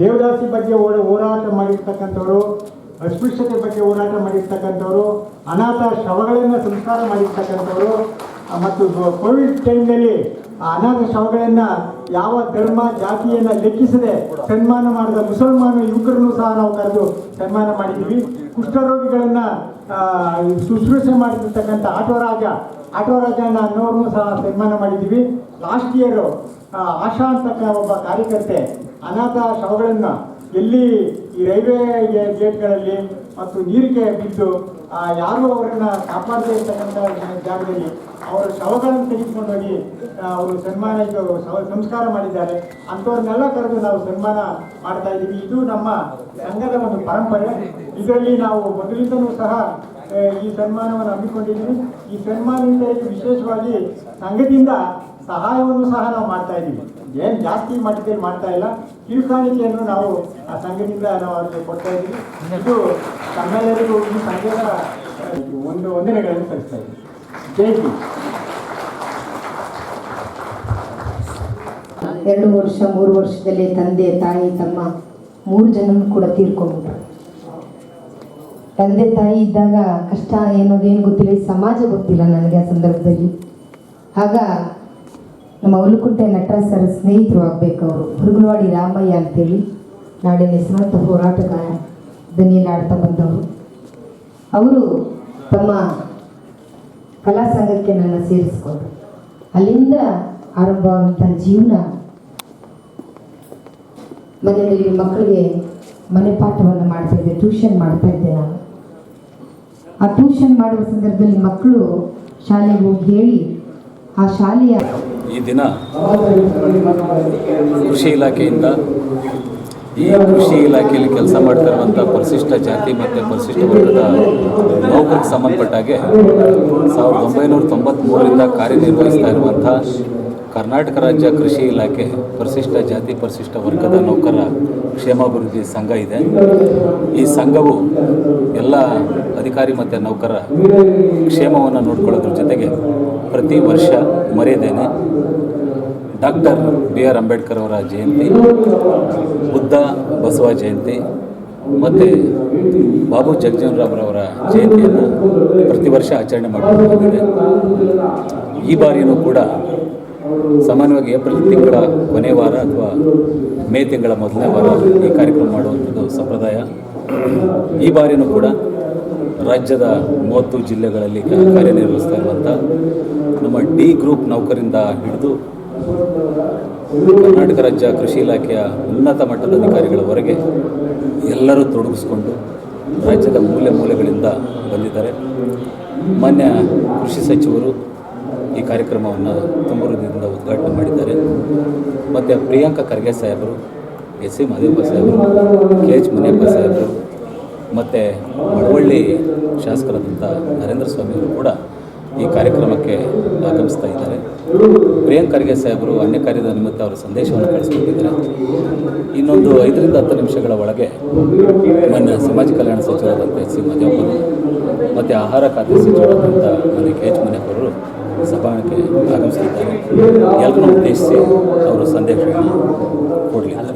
ದೇವದಾಸಿ ಬಗ್ಗೆ ಹೋರಾಟ ಮಾಡಿರ್ತಕ್ಕಂಥವ್ರು, ಅಸ್ಪೃಶ್ಯತೆ ಬಗ್ಗೆ ಹೋರಾಟ ಮಾಡಿರ್ತಕ್ಕಂಥವ್ರು, ಅನಾಥ ಶವಗಳನ್ನು ಸಂಸ್ಕಾರ ಮಾಡಿರ್ತಕ್ಕಂಥವ್ರು ಮತ್ತು ಕೋವಿಡ್ ಟೈಮ್ನಲ್ಲಿ ಆ ಅನಾಥ ಶವಗಳನ್ನು ಯಾವ ಧರ್ಮ, ಜಾತಿಯನ್ನು ಲೆಕ್ಕಿಸದೆ ಸನ್ಮಾನ ಮಾಡಿದ ಮುಸಲ್ಮಾನ ಯುವಕರನ್ನು ಸಹ ನಾವು ಕರೆದು ಸನ್ಮಾನ ಮಾಡಿದ್ದೀವಿ. ಕುಷ್ಠರೋಗಿಗಳನ್ನು ಶುಶ್ರೂಷೆ ಮಾಡಿರ್ತಕ್ಕಂಥ ಆಟೋ ರಾಜ ಆಟೋ ರಾಜನ ಅನ್ನೋರ್ನು ಸಹ ಸನ್ಮಾನ ಮಾಡಿದ್ದೀವಿ. ಲಾಸ್ಟ್ ಇಯರು ಆಶಾ ಅಂತಕ್ಕ ಒಬ್ಬ ಕಾರ್ಯಕರ್ತೆ ಅನಾಥ ಶವಗಳನ್ನು ಎಲ್ಲಿ ಈ ರೈಲ್ವೆ ಗೇಟ್ಗಳಲ್ಲಿ ಮತ್ತು ನೀರಿಗೆ ಬಿದ್ದು ಯಾರು ಅವರನ್ನು ಕಾಪಾಡದೇ ಇರ್ತಕ್ಕಂಥ ಜಾಗದಲ್ಲಿ ಅವರ ಶವಗಳನ್ನು ತೆಗೆದುಕೊಂಡೋಗಿ ಅವರು ಸನ್ಮಾನ ಸಂಸ್ಕಾರ ಮಾಡಿದ್ದಾರೆ. ಅಂಥವ್ರನ್ನೆಲ್ಲ ಕರೆದು ನಾವು ಸನ್ಮಾನ ಮಾಡ್ತಾ ಇದ್ದೀವಿ. ಇದು ನಮ್ಮ ಸಂಘದ ಒಂದು ಪರಂಪರೆ. ಇದರಲ್ಲಿ ನಾವು ಮೊದಲಿಂದಲೂ ಸಹ ಈ ಸನ್ಮಾನವನ್ನು ಹಮ್ಮಿಕೊಂಡಿದ್ದೀವಿ. ಈ ಸನ್ಮಾನದಿಂದ ವಿಶೇಷವಾಗಿ ಸಂಘದಿಂದ ಸಹಾಯವನ್ನು ಸಹ ನಾವು ಮಾಡ್ತಾ ಇದ್ದೀವಿ. ಏನು ಜಾಸ್ತಿ ಮಟ್ಟದಲ್ಲಿ ಮಾಡ್ತಾ ಇಲ್ಲ. ಕಿರುಕಾಣಿಕೆಯನ್ನು ನಾವು ಆ ಸಂಘದಿಂದ ನಾವು ಅವರಿಗೆ ಕೊಡ್ತಾ ಇದ್ದೀವಿ. ಇದು ತಮ್ಮೆಲ್ಲರಿಗೂ ಈ ಸಂಘದ ಒಂದು ವಂದನೆಗಳನ್ನು ಸಲ್ಲಿಸ್ತಾ ಇದ್ದೀವಿ. ಜೈ ಎರಡು ವರ್ಷ, ಮೂರು ವರ್ಷದಲ್ಲಿ ತಂದೆ, ತಾಯಿ, ತಮ್ಮ ಮೂರು ಜನನೂ ಕೂಡ ತೀರ್ಕೊಂಡ್ಬಿಟ್ರು ತಂದೆ, ತಾಯಿ ಇದ್ದಾಗ ಕಷ್ಟ ಏನೋದೇನು ಗೊತ್ತಿಲ್ಲ. ಈ ಸಮಾಜ ಗೊತ್ತಿಲ್ಲ ನನಗೆ ಆ ಸಂದರ್ಭದಲ್ಲಿ. ಆಗ ನಮ್ಮ ಹುಲುಕುಂಟೆ ನಟರಾಜ್ ಸ್ನೇಹಿತರು ಆಗ್ಬೇಕು ಅವರು. ಹುರುಗುಳವಾಡಿ ರಾಮಯ್ಯ ಅಂತೇಳಿ ನಾಡಿನ ಹೆಸರಾಂತ ಹೋರಾಟಗಾರ ದನಿಯಲ್ಲಿ ಆಡ್ತಾ ಬಂದವರು. ಅವರು ತಮ್ಮ ಕಲಾ ಸಂಘಕ್ಕೆ ನನ್ನ ಸೇರಿಸ್ಕೊಂಡ್ರು. ಅಲ್ಲಿಂದ ಆರಂಭವಾದಂಥ ಜೀವನ ಮನೆಯಲ್ಲಿ ಮಕ್ಕಳಿಗೆ ಮನೆ ಪಾಠವನ್ನು ಮಾಡ್ತಾ ಇದ್ದೆ ಟ್ಯೂಷನ್ ಮಾಡ್ತಾ ಇದ್ದೆ ನಾನು. ಆ ಟ್ಯೂಷನ್ ಮಾಡುವ ಸಂದರ್ಭದಲ್ಲಿ ಮಕ್ಕಳು ಶಾಲೆಗೆ ಹೋಗಿ ಹೇಳಿ ಆ ಶಾಲೆಯ ಈ ದಿನ ಕೃಷಿ ಇಲಾಖೆಯಿಂದ ಈ ಕೃಷಿ ಇಲಾಖೆಯಲ್ಲಿ ಕೆಲಸ ಮಾಡ್ತಿರುವಂಥ ಪರಿಶಿಷ್ಟ ಜಾತಿ ಮತ್ತು ಪರಿಶಿಷ್ಟ ವರ್ಗದ ನೌಕರಿಗೆ ಸಂಬಂಧಪಟ್ಟಾಗೆ ಸಾವಿರದ ಒಂಬೈನೂರ ತೊಂಬತ್ತ್ಮೂರರಿಂದ ಕಾರ್ಯನಿರ್ವಹಿಸ್ತಾ ಇರುವಂಥ ಕರ್ನಾಟಕ ರಾಜ್ಯ ಕೃಷಿ ಇಲಾಖೆ ಪರಿಶಿಷ್ಟ ಜಾತಿ ಪರಿಶಿಷ್ಟ ವರ್ಗದ ನೌಕರ ಕ್ಷೇಮಾಭಿವೃದ್ಧಿ ಸಂಘ ಇದೆ. ಈ ಸಂಘವು ಎಲ್ಲ ಅಧಿಕಾರಿ ಮತ್ತು ನೌಕರರ ಕ್ಷೇಮವನ್ನು ನೋಡ್ಕೊಳ್ಳೋದ್ರ ಜೊತೆಗೆ ಪ್ರತಿ ವರ್ಷ ಮರೆಯದೇನೆ ಡಾಕ್ಟರ್ ಬಿ ಆರ್ ಅಂಬೇಡ್ಕರ್ ಅವರ ಜಯಂತಿ, ಬುದ್ಧ ಬಸವ ಜಯಂತಿ ಮತ್ತು ಬಾಬು ಜಗಜೀವನರಾಮ್ರವರ ಜಯಂತಿಯನ್ನು ಪ್ರತಿ ವರ್ಷ ಆಚರಣೆ ಮಾಡ್ಕೊಂಡು ಈ ಬಾರಿಯೂ ಕೂಡ ಸಾಮಾನ್ಯವಾಗಿ ಏಪ್ರಿಲ್ ತಿಂಗಳ ಕೊನೆ ವಾರ ಅಥವಾ ಮೇ ತಿಂಗಳ ಮೊದಲನೇ ವಾರ ಈ ಕಾರ್ಯಕ್ರಮ ಮಾಡುವಂಥದ್ದು ಸಂಪ್ರದಾಯ. ಈ ಬಾರಿಯೂ ಕೂಡ ರಾಜ್ಯದ ಮೂವತ್ತು ಜಿಲ್ಲೆಗಳಲ್ಲಿ ಕಾರ್ಯನಿರ್ವಹಿಸ್ತಾ ಇರುವಂಥ ನಮ್ಮ ಡಿ ಗ್ರೂಪ್ ನೌಕರಿಂದ ಹಿಡಿದು ಕರ್ನಾಟಕ ರಾಜ್ಯ ಕೃಷಿ ಇಲಾಖೆಯ ಉನ್ನತ ಮಟ್ಟದ ಅಧಿಕಾರಿಗಳವರೆಗೆ ಎಲ್ಲರೂ ತೊಡಗಿಸ್ಕೊಂಡು ರಾಜ್ಯದ ಮೂಲೆ ಮೂಲೆಗಳಿಂದ ಬಂದಿದ್ದಾರೆ. ಮಾನ್ಯ ಕೃಷಿ ಸಚಿವರು ಈ ಕಾರ್ಯಕ್ರಮವನ್ನು ತುಂಬ ಹೃದಯದಿಂದ ಉದ್ಘಾಟನೆ ಮಾಡಿದ್ದಾರೆ. ಮತ್ತು ಪ್ರಿಯಾಂಕಾ ಖರ್ಗೆ ಸಾಹೇಬರು, ಎಸ್ ಸಿ ಮಹದೇವಪ್ಪ ಸಾಹೇಬರು, ಕೆ ಎಚ್ ಮುನಿಯಪ್ಪ ಸಾಹೇಬರು, ಮತ್ತು ಮಳವಳ್ಳಿ ಶಾಸಕರಾದಂಥ ನರೇಂದ್ರ ಸ್ವಾಮಿಯವರು ಕೂಡ ಈ ಕಾರ್ಯಕ್ರಮಕ್ಕೆ ಆಗಮಿಸ್ತಾ ಇದ್ದಾರೆ. ಪ್ರಿಯಾಂಕ್ ಖರ್ಗೆ ಸಾಹೇಬರು ಅನ್ಯ ಕಾರ್ಯದ ನಿಮಿತ್ತ ಅವರ ಸಂದೇಶವನ್ನು ಕಳಿಸ್ಕೊಟ್ಟಿದ್ದಾರೆ. ಇನ್ನೊಂದು ಐದರಿಂದ ಹತ್ತು ನಿಮಿಷಗಳ ಒಳಗೆ ಮಾನ್ಯ ಸಮಾಜ ಕಲ್ಯಾಣ ಸಚಿವರಾದಂಥ ಎಚ್ ಸಿ ಮತ್ತು ಆಹಾರ ಖಾತೆ ಸಚಿವರಾದಂಥ ಮಾನ್ಯ ಕೆ ಎಚ್ ಮನೆಯವರು ಸಭಾಂಗಕ್ಕೆ ಆಗಮಿಸಲಿದ್ದಾರೆ ಎಲ್ಲರನ್ನೂ ಉದ್ದೇಶಿಸಿ ಅವರು ಸಂದೇಶವನ್ನು ಕೊಡಲಿದ್ದಾರೆ